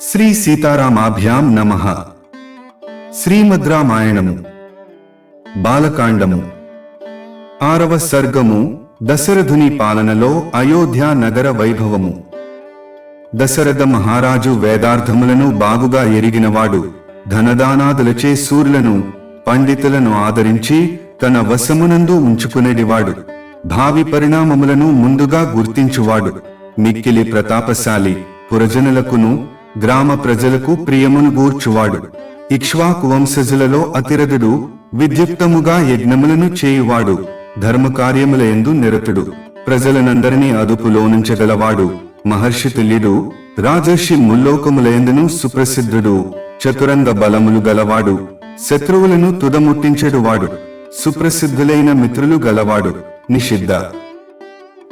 శ్రీ సీతారామాభ్యాం నమ. శ్రీమద్రామాయణము బాలకాండము ఆరవ సర్గము దశరథుని పాలనలో అయోధ్య నగర వైభవము. దశరథ మహారాజు వేదార్థములను బాగుగా ఎరిగినవాడు ధనదానాదులచే సూర్యులను పండితులను ఆదరించి తన వశమునందు ఉంచుకునేడివాడు భావి పరిణామములను ముందుగా గుర్తించువాడు. మిక్కిలి ప్రతాపశాలి పురజనులకును గ్రామ ప్రజలకు ప్రియమును గూర్చువాడు. ఇక్ష్వాకు వంశజులలో అతిరథుడు విద్యుక్తముగా యజ్ఞములను చేయువాడు ధర్మకార్యముల యందు నిరతుడు. ప్రజలనందరినీ అదుపులోనుంచగలవాడు మహర్షి తుల్యుడు రాజర్షి ముల్లోకములయందును సుప్రసిద్ధుడు చతురంగ బలములు గలవాడు శత్రువులను తుదముట్టించెడువాడు సుప్రసిద్ధులైన మిత్రులు గలవాడు నిషిద్ధ.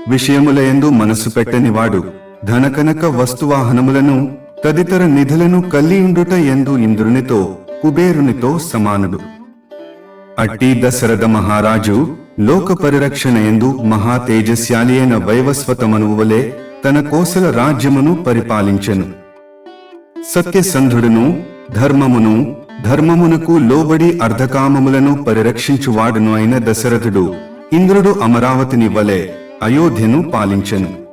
విషయములయందు మనసు పెట్టనివాడు ధనకనక వస్తువాహనములను తదితర నిధులను కలియుండుట ఎందు ఇంద్రునితో కుబేరునితో సమానుడు. అట్టి దశరథ మహారాజు లోక పరిరక్షణ ఎందు మహా తేజస్యాలి అయిన వైవస్వతమనువలే తన కోసల రాజ్యమును పరిపాలించెను. సత్యసంధుడును ధర్మమును ధర్మమునకు లోబడి అర్ధకామములను పరిరక్షించువాడును అయిన దశరథుడు ఇంద్రుడు అమరావతిని వలె అయోధ్యను పాలించెను.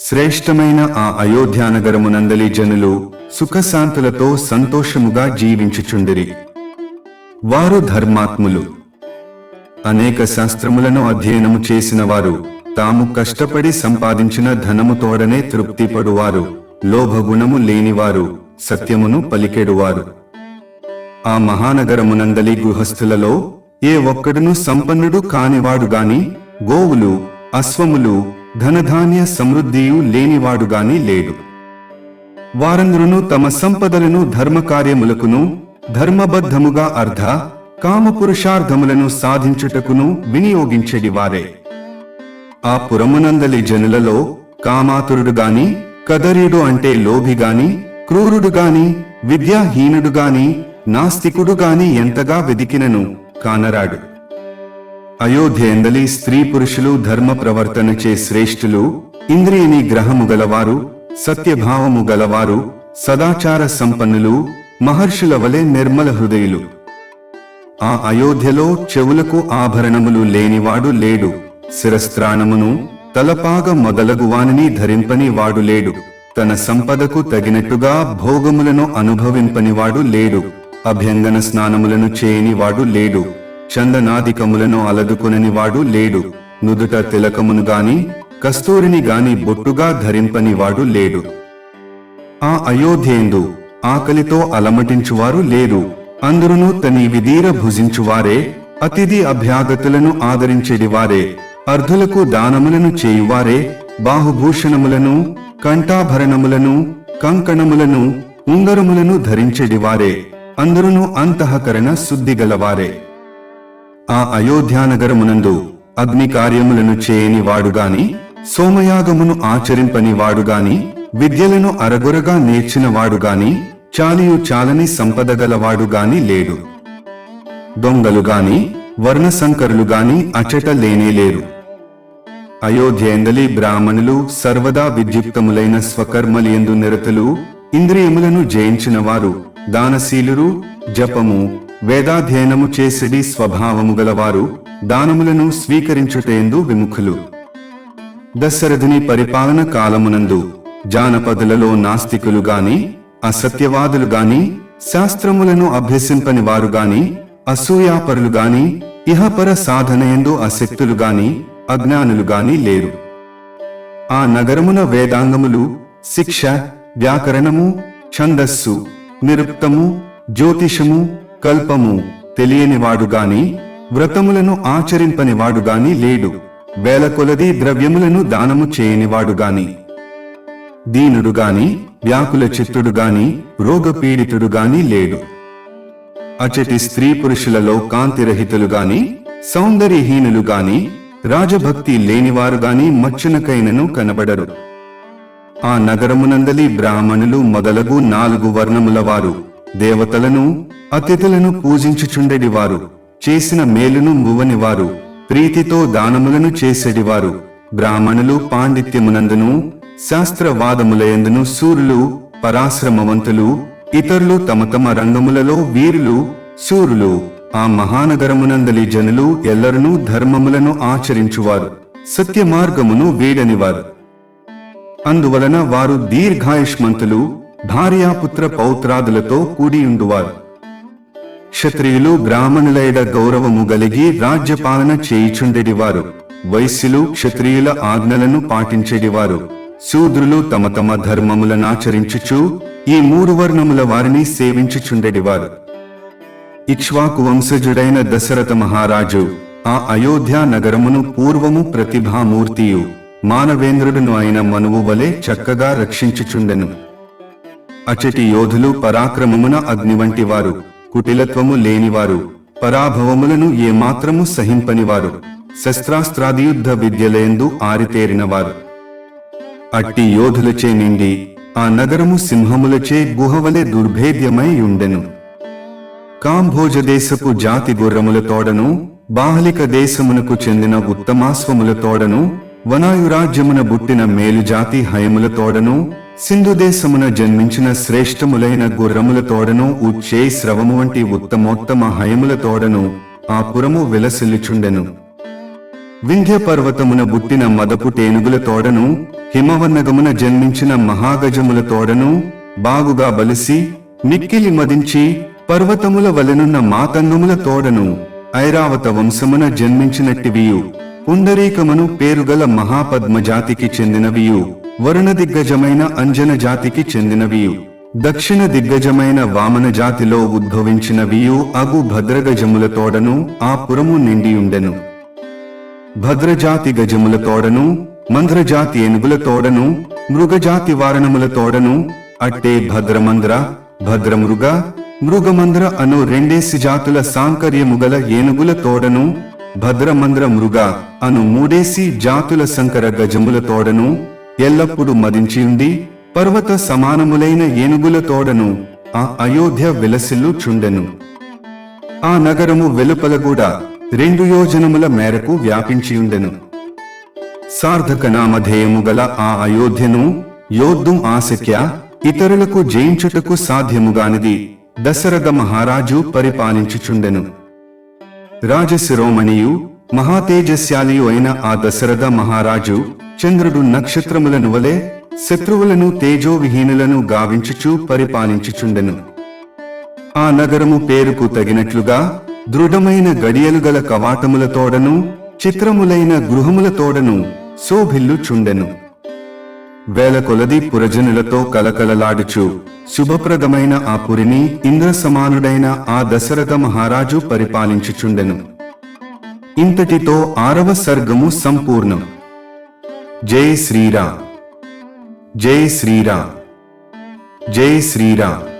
శ్రేష్టమైన ఆ అయోధ్యానగరమునందలి జనులు సుఖశాంతులతో సంతోషముగా జీవించుచుండిరి. వారు ధర్మాత్ములు. అనేక శాస్త్రములను అధ్యయనము చేసిన వారు తాము కష్టపడి సంపాదించిన ధనము తోడనే తృప్తిపడువారు లోభగుణము లేనివారు సత్యమును పలికెడువారు. ఆ మహానగరమునందలి గృహస్థులలో ఏ ఒక్కడును సంపన్నుడు కానివాడు గాని గోవులు అశ్వములు ధనధాన్య సమృద్ధియు లేనివాడుగాని లేడు. వారందరును తమ సంపదలను ధర్మకార్యములకును ధర్మబద్ధముగా అర్ధ కామపురుషార్థములను సాధించుటకును వినియోగించడి వారే. ఆ పురమునందలి జనులలో కామాతురుడు గాని కదరీడు అంటే లోభి గాని క్రూరుడు గాని విద్యాహీనుడు గాని నాస్తికుడు గాని ఎంతగా వెదికినను కానరాడు. అయోధ్యందలి స్త్రీ పురుషులు ధర్మ ప్రవర్తనచే శ్రేష్ఠులు ఇంద్రియ గ్రహము గలవారు సత్యభావము గలవారు సదాచార సంపన్నులు మహర్షుల వలె నిర్మల హృదయులు. ఆ అయోధ్యలో చెవులకు ఆభరణములు లేనివాడు లేడు శిరస్త్రాణమును తలపాగ మొదలగు వానిని ధరింపని వాడు లేడు తన సంపదకు తగినట్టుగా భోగములను అనుభవింపనివాడు లేడు అభ్యంగన స్నానములను చేయని వాడు లేడు. చందనాదికములను అలదుకొనని వాడు లేడు. నుదుట తిలకమును గాని కస్తూరిని గాని బొట్టుగా ధరింపని వాడు లేడు. ఆ అయోధ్యేందు ఆకలితో అలమటించువారు లేరు. అందరును తని విధీర భుజించువారే అతిథి అభ్యాగతులను ఆదరించేడివారే అర్ధులకు దానములను చేయువారే బాహుభూషణములను కంఠాభరణములను కంకణములను ఉంగరములను ధరించెడివారే అందరును అంతఃకరణ శుద్ధి గలవారే. ఆ అయోధ్యానగరమునందు అగ్ని కార్యములను చేయని వాడుగాని సోమయాగమును ఆచరింపని వాడుగాని విద్యలను అరగొరగా నేర్చిన వాడుగాని చాలియు చాలని సంపద లేడు. దొంగలు గాని గాని అచట లేనే లేరు. అయోధ్యేందలి బ్రాహ్మణులు సర్వదా విద్యుక్తములైన స్వకర్మలియందు నిరతులు ఇంద్రియములను జయించిన వారు దానశీలురు జపము వేదాధ్యయనము చేసిడి స్వభావము గలవారు దానములను స్వీకరించుటేందు విముఖులు. దశరథుని పరిపాలన కాలమునందు జానపదులలో నాస్తికులు గాని అసత్యవాదులు గాని శాస్త్రములను అభ్యసింపని వారు గాని అసూయాపరులు గాని ఇహపర సాధనయందు అశక్తులు గాని అజ్ఞానులు గాని లేరు. ఆ నగరమున వేదాంగములు శిక్ష వ్యాకరణము ఛందస్సు నిరుక్తము జ్యోతిషము కల్పము తెలియనివాడు గాని వ్రతములను ఆచరింపనివాడు గాని లేడు. వేల కొలది ద్రవ్యములను దానము చేయనివాడు గాని దీనుడు గాని వ్యాకుల చిత్తుడు గాని రోగపీడితుడు గాని లేడు. అచటి స్త్రీ పురుషులలో కాంతిరహితులు గాని సౌందర్యహీనులు గాని రాజభక్తి లేనివారు గాని మచ్చునకైనను కనబడరు. ఆ నగరమునందలి బ్రాహ్మణులు మొదలగు నాలుగు వర్ణముల వారు దేవతలను అతిథులను పూజించుచుండెడివారు. చేసిన మేలును మువ్వనివారు. ప్రీతితో దానములను చేసేడివారు. బ్రాహ్మణులు పాండిత్యమునందును శాస్త్రవాదములయందును సూర్యులు పరాశ్రమవంతులు ఇతరులు తమ తమ రంగములలో వీరులు శూరులు. ఆ మహానగరమునందలి జనులు ఎల్లరనూ ధర్మములను ఆచరించువారు. సత్య మార్గమును వీడనివారు. అందువలన వారు దీర్ఘాయుష్మంతులు భార్యాపుత్ర పౌత్రాదులతో కూడియుండువారు. క్షత్రియులు బ్రాహ్మణులైన గౌరవము గలిగి రాజ్యపాలన చేయుచుండెడివారు. వైశ్యులు క్షత్రియుల ఆజ్ఞలను పాటించేటివారు శూద్రులు తమ తమ ధర్మములనాచరించుచు ఈ మూడు వర్ణముల వారిని సేవించుచుండెడివారు. ఇక్ష్వాకు వంశజుడైన దశరథ మహారాజు ఆ అయోధ్య నగరమును పూర్వము ప్రతిభామూర్తియు మానవేంద్రుడును అయిన మనువు వలె చక్కగా రక్షించుచుండెను. అచటి యోధులు పరాక్రమమున అగ్ని వంటి వారు కుటిలత్వము లేనివారు పరాభవములను ఏమాత్రము సహింపనివారు శస్త్రాస్త్రాదియుద్ధ విద్యలయందు ఆరితేరినవారు. అట్టి యోధులచే నిండి ఆ నగరము సింహములచే గుహవలె దుర్భేద్యమై ఉండెను కాంభోజ దేశపు జాతి గుర్రముల తోడను బాహలిక దేశమునకు చెందిన ఉత్తమాశ్వముల తోడను వనాయురాజ్యమున బుట్టిన మేలుజాతి హయముల తోడను సింధు దేశమున జన్మించిన శ్రేష్టములైన గుర్రముల తోడను ఉచ్చే స్రవము వంటి ఉత్తమోత్తమ హయముల తోడను ఆ పురము విలసిల్లుచుండెను. వింధ్య పర్వతమున బుట్టిన మదపు టేనుగుల తోడను హిమవన్నగమున జన్మించిన మహాగజముల తోడను బాగుగా బలిసి మిక్కిలి మదించి పర్వతముల వలెనున్న మాతంగముల తోడను ఐరావత వంశమున జన్మించినట్టివియు. పుండరీకమును పేరుగల మహాపద్మ జాతికి చెందినవియు. వరుణ దిగ్గజమైన అంజన జాతికి చెందినవియు. దక్షిణ దిగ్గజమైన వామన జాతిలో ఉద్భవించినవియు అగు భద్రగజముల తోడను ఆ పురము నిండియుండెను. భద్రజాతి గజముల తోడను మంద్రజాతి ఏనుగుల తోడను మృగజాతి వారణముల తోడను అట్టే భద్రమంద్ర భద్రమృగ మృగమంద్ర అను రెండేసి జాతుల సాంకర్యముగల ఏనుగుల తోడను భద్రమంద్ర మృగ అను మూడేసి జాతుల సంకర గజముల తోడను ఎల్లప్పుడూ మదించియుండి పర్వత సమానములైన ఏనుగుల తోడను ఆ అయోధ్య విలసిల్లు చుండెను. ఆ నగరము వెలుపల కూడా రెండు యోజనముల మేరకు వ్యాపించియుండెను. సార్థక నామధేయము గల ఆ అయోధ్యను యోద్ధం ఆశక్య ఇతరులకు జయించుటకు సాధ్యముగానిది దశరథ మహారాజు పరిపాలించుచుండెను. రాజశిరోమణియు మహాతేజశాలియు అయిన ఆ దశరథ మహారాజు చంద్రుడు నక్షత్రములను వలె శత్రువులను తేజోవిహీనులను గావించుచు పరిపాలించుచుండెను. ఆ నగరము పేరుకు తగినట్లుగా దృఢమైన గడియలు గల కవాటముల తోడను చిత్రములైన గృహముల తోడను శోభిల్లు చుండెను వేల కొలది పురజనులతో కలకలలాడుచు. శుభప్రదమైన ఆ పురిని ఇంద్ర సమానుడైన ఆ దశరథ మహారాజు పరిపాలించుచుండెను. ఇంతటితో ఆరవ సర్గము సంపూర్ణం. జై శ్రీరామ్. జై శ్రీరామ్. జై శ్రీరామ్.